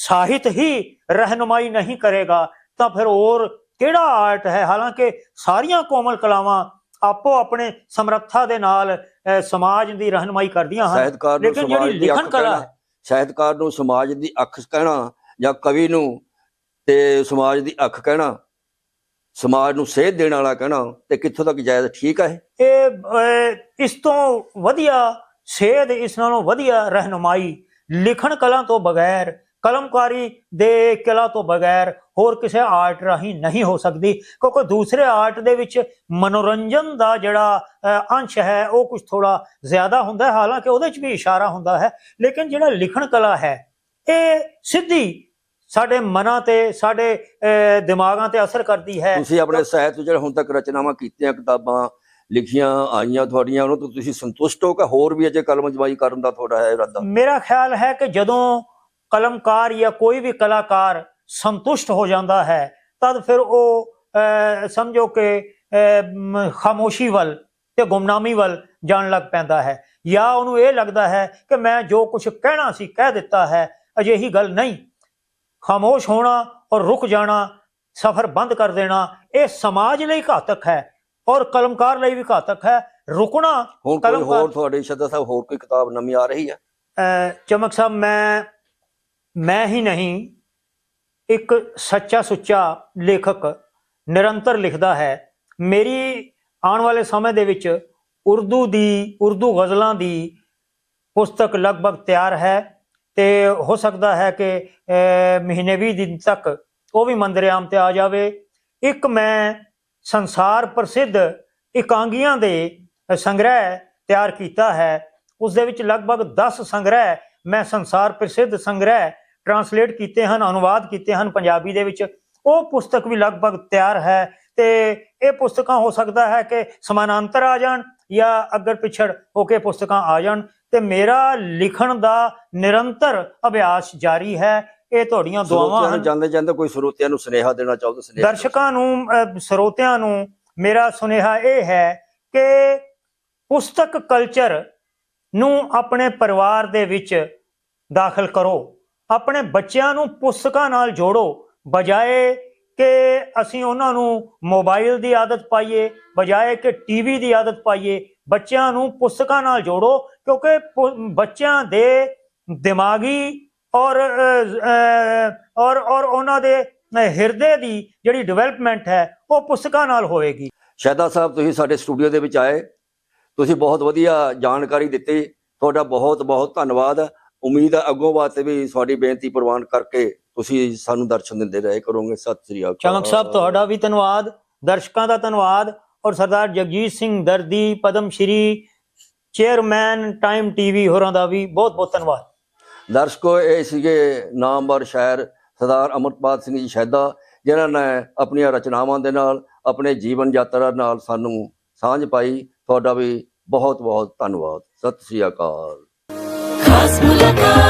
ਸਾਹਿਤ ਹੀ ਰਹਿਨੁਮਾਈ ਨਹੀਂ ਕਰੇਗਾ ਤਾਂ ਫਿਰ ਹੋਰ ਕਿਹੜਾ ਆਰਟ ਹੈ? ਹਾਲਾਂਕਿ ਸਾਰੀਆਂ ਕੋਮਲ ਕਲਾਵਾਂ ਆਪੋ ਆਪਣੇ ਸਮਰੱਥਾ ਦੇ ਨਾਲ ਸਮਾਜ ਦੀ ਰਹਿਨੁਮਾਈ ਕਰਦੀਆਂ ਹਨ ਲੇਕਿਨ ਜਿਹੜੀ ਲਿਖਣ ਕਲਾ ਸਾਹਿਤਕਾਰ ਨੂੰ ਸਮਾਜ ਦੀ ਅੱਖ ਕਹਿਣਾ ਜਾਂ ਕਵੀ ਨੂੰ ਤੇ ਸਮਾਜ ਦੀ ਅੱਖ ਕਹਿਣਾ ਸਮਾਜ ਨੂੰ ਸੇਧ ਦੇਣ ਵਾਲਾ ਕਹਿਣਾ, ਤੇ ਕਿੱਥੋਂ ਤੱਕ ਜਾਇਜ਼ ਠੀਕ ਹੈ ਇਹ? ਇਸ ਤੋਂ ਵਧੀਆ ਸੇਧ, ਇਸ ਨਾਲੋਂ ਵਧੀਆ ਰਹਿਨੁਮਾਈ ਲਿਖਣ ਕਲਾ ਤੋਂ ਬਗੈਰ, ਕਲਮਕਾਰੀ ਦੇ ਕਲਾ ਤੋਂ ਬਗੈਰ ਹੋਰ ਕਿਸੇ ਆਰਟ ਰਾਹੀਂ ਨਹੀਂ ਹੋ ਸਕਦੀ, ਕਿਉਂਕਿ ਦੂਸਰੇ ਆਰਟ ਦੇ ਵਿੱਚ ਮਨੋਰੰਜਨ ਦਾ ਜਿਹੜਾ ਅੰਸ਼ ਹੈ, ਉਹ ਕੁਝ ਥੋੜਾ ਜ਼ਿਆਦਾ ਹੁੰਦਾ ਹੈ, ਹਾਲਾਂਕਿ ਉਹਦੇ 'ਚ ਵੀ ਇਸ਼ਾਰਾ ਹੁੰਦਾ ਹੈ, ਲੇਕਿਨ ਜਿਹੜਾ ਲਿਖਣ ਕਲਾ ਹੈ, ਇਹ ਸਿੱਧੀ ਸਾਡੇ ਮਨਾਂ ਤੇ ਸਾਡੇ ਦਿਮਾਗਾਂ ਤੇ ਅਸਰ ਕਰਦੀ ਹੈ। ਤੁਸੀਂ ਆਪਣੇ ਸਾਹਿਤ ਵਿੱਚ ਜਿਹੜੇ ਹੁਣ ਤੱਕ ਰਚਨਾਵਾਂ ਕੀਤੀਆਂ ਕਿਤਾਬਾਂ ਲਿਖੀਆਂ ਆਈਆਂ ਤੁਹਾਡੀਆਂ ਉਹਨਾਂ ਤੋਂ ਤੁਸੀਂ ਸੰਤੁਸ਼ਟ ਹੋ ਕਿ ਹੋਰ ਵੀ ਅਜੇ ਕਲਮ ਜਮਾਈ ਕਰਨ ਦਾ ਤੁਹਾਡਾ ਹੈ ਇਰਾਦਾ? ਮੇਰਾ ਖਿਆਲ ਹੈ ਕਿ ਜਦੋਂ ਕਲਮਕਾਰ ਜਾਂ ਕੋਈ ਵੀ ਕਲਾਕਾਰ ਸੰਤੁਸ਼ਟ ਹੋ ਜਾਂਦਾ ਹੈ ਤਦ ਫਿਰ ਉਹ ਸਮਝੋ ਕਿ ਖਾਮੋਸ਼ੀ ਵੱਲ ਤੇ ਗੁੰਮਨਾਮੀ ਵੱਲ ਜਾਣ ਲੱਗ ਪੈਂਦਾ ਹੈ। ਜਾਂ ਉਹਨੂੰ ਇਹ ਲੱਗਦਾ ਹੈ ਕਿ ਮੈਂ ਜੋ ਕੁਝ ਕਹਿਣਾ ਸੀ ਕਹਿ ਦਿੱਤਾ ਹੈ ਅਜਿਹੀ ਗੱਲ ਨਹੀਂ। ਖਾਮੋਸ਼ ਹੋਣਾ ਔਰ ਰੁਕ ਜਾਣਾ ਸਫ਼ਰ ਬੰਦ ਕਰ ਦੇਣਾ ਇਹ ਸਮਾਜ ਲਈ ਘਾਤਕ ਹੈ ਔਰ ਕਲਮਕਾਰ ਲਈ ਵੀ ਘਾਤਕ ਹੈ। ਰੁਕਣਾ ਕੋਈ ਕਲਮਕਾਰ- ਹੋਰ ਤੁਹਾਡੇ ਸ਼ਬਦ ਸਾਹਿਬ ਹੋਰ ਕੋਈ ਕਿਤਾਬ ਨਵੀਂ ਆ ਰਹੀ ਹੈ? ਅਹ ਚਮਕ ਸਾਹਿਬ ਮੈਂ ਮੈਂ ਹੀ ਨਹੀਂ ਇੱਕ ਸੱਚਾ ਸੁੱਚਾ ਲੇਖਕ ਨਿਰੰਤਰ ਲਿਖਦਾ ਹੈ। ਮੇਰੀ ਆਉਣ ਵਾਲੇ ਸਮੇਂ ਦੇ ਵਿੱਚ ਉਰਦੂ ਦੀ ਉਰਦੂ ਗ਼ਜ਼ਲਾਂ ਦੀ ਪੁਸਤਕ ਲਗਭਗ ਤਿਆਰ ਹੈ। ਤੇ ਹੋ ਸਕਦਾ ਹੈ ਕਿ ਮਹੀਨੇ 20 ਦਿਨ ਤੱਕ ਉਹ ਵੀ ਮੰਦਰਿਆਮ ਤੇ ਆ ਜਾਵੇ। ਇੱਕ ਮੈਂ ਸੰਸਾਰ ਪ੍ਰਸਿੱਧ ਇਕਾਂਗੀਆਂ ਦੇ ਸੰਗ੍ਰਹਿ ਤਿਆਰ ਕੀਤਾ ਹੈ। ਉਸ ਦੇ ਵਿੱਚ ਲਗਭਗ 10 ਸੰਗ੍ਰਹਿ ਮੈਂ ਸੰਸਾਰ ਪ੍ਰਸਿੱਧ ਸੰਗ੍ਰਹਿ ਟਰਾਂਸਲੇਟ ਕੀਤੇ ਹਨ, ਅਨੁਵਾਦ ਕੀਤੇ ਹਨ ਪੰਜਾਬੀ ਦੇ ਵਿੱਚ। ਉਹ ਪੁਸਤਕ ਵੀ ਲਗਭਗ ਤਿਆਰ ਹੈ ਤੇ ਇਹ ਪੁਸਤਕਾਂ ਹੋ ਸਕਦਾ ਹੈ ਕਿ ਸਮਾਨਾਂਤਰ ਆ ਜਾਣ ਜਾਂ ਅੱਗੜ ਪਿਛੜ ਹੋ ਕੇ ਪੁਸਤਕਾਂ ਆ ਜਾਣ। ਤੇ ਮੇਰਾ ਲਿਖਣ ਦਾ ਨਿਰੰਤਰ ਅਭਿਆਸ ਜਾਰੀ ਹੈ। ਇਹ ਤੁਹਾਡੀਆਂ ਦੁਆਵਾਂ ਹਨ। ਜਾਂਦੇ ਜਾਂਦੇ ਕੋਈ ਸਰੋਤਿਆਂ ਨੂੰ ਸੁਨੇਹਾ ਦੇਣਾ ਚਾਹੋ ਸੁਨੇਹਾ। ਦਰਸ਼ਕਾਂ ਨੂੰ ਸਰੋਤਿਆਂ ਨੂੰ ਮੇਰਾ ਸੁਨੇਹਾ ਇਹ ਹੈ ਕਿ ਪੁਸਤਕ ਕਲਚਰ ਨੂੰ ਆਪਣੇ ਪਰਿਵਾਰ ਦੇ ਵਿੱਚ ਦਾਖਲ ਕਰੋ। ਆਪਣੇ ਬੱਚਿਆਂ ਨੂੰ ਪੁਸਤਕਾਂ ਨਾਲ ਜੋੜੋ। ਬਜਾਏ ਕਿ ਅਸੀਂ ਉਹਨਾਂ ਨੂੰ ਮੋਬਾਈਲ ਦੀ ਆਦਤ ਪਾਈਏ, ਬਜਾਏ ਕਿ ਟੀਵੀ ਦੀ ਆਦਤ ਪਾਈਏ, ਬੱਚਿਆਂ ਨੂੰ ਪੁਸਤਕਾਂ ਨਾਲ ਜੋੜੋ, ਕਿਉਂਕਿ ਪੁ- ਬੱਚਿਆਂ ਦੇ ਦਿਮਾਗੀ ਔਰ ਔਰ ਔਰ ਉਹਨਾਂ ਦੇ ਹਿਰਦੇ ਦੀ ਜਿਹੜੀ ਡਿਵੈਲਪਮੈਂਟ ਹੈ, ਉਹ ਪੁਸਤਕਾਂ ਨਾਲ ਹੋਵੇਗੀ। ਸ਼ਹਿਦਾ ਸਾਹਿਬ, ਤੁਸੀਂ ਸਾਡੇ ਸਟੂਡੀਓ ਦੇ ਵਿੱਚ ਆਏ। ਤੁਸੀਂ ਬਹੁਤ ਵਧੀਆ ਜਾਣਕਾਰੀ ਦਿੱਤੀ। ਤੁਹਾਡਾ ਬਹੁਤ ਬਹੁਤ ਧੰਨਵਾਦ। ਉਮੀਦ ਹੈ ਅੱਗੋਂ ਵਾਸਤੇ ਵੀ ਤੁਹਾਡੀ ਬੇਨਤੀ ਪ੍ਰਵਾਨ ਕਰਕੇ ਤੁਸੀਂ ਸਾਨੂੰ ਦਰਸ਼ਨ ਦਿੰਦੇ ਰਹੇ ਕਰੋਗੇ ਸਤਿ ਸ੍ਰੀ ਅਕਾਲ। ਚਮਕ ਸਾਹਿਬ ਤੁਹਾਡਾ ਵੀ ਧੰਨਵਾਦ ਦਰਸ਼ਕਾਂ ਦਾ ਧੰਨਵਾਦ ਔਰ Sardar Jagjit Singh Dardi Padma Shri chairman Time TV ਹੋਰਾਂ ਦਾ ਵੀ ਬਹੁਤ ਬਹੁਤ ਧੰਨਵਾਦ। ਦਰਸ਼ਕੋ ਇਹ ਸੀਗੇ ਨਾਮਵਰ ਸ਼ਾਇਰ ਸਰਦਾਰ ਅਮਰਪਾਲ ਸਿੰਘ ਜੀ ਸ਼ਹਿਦਾ ਜਿਨ੍ਹਾਂ ਨੇ ਆਪਣੀਆਂ ਰਚਨਾਵਾਂ ਦੇ ਨਾਲ ਆਪਣੇ ਜੀਵਨ ਯਾਤਰਾ ਨਾਲ ਸਾਨੂੰ ਸਾਂਝ ਪਾਈ। ਤੁਹਾਡਾ ਵੀ ਬਹੁਤ ਬਹੁਤ ਧੰਨਵਾਦ। ਸਤਿ ਸ੍ਰੀ ਅਕਾਲ। ਖਾਸ ਮੁਲਾਕਾਤ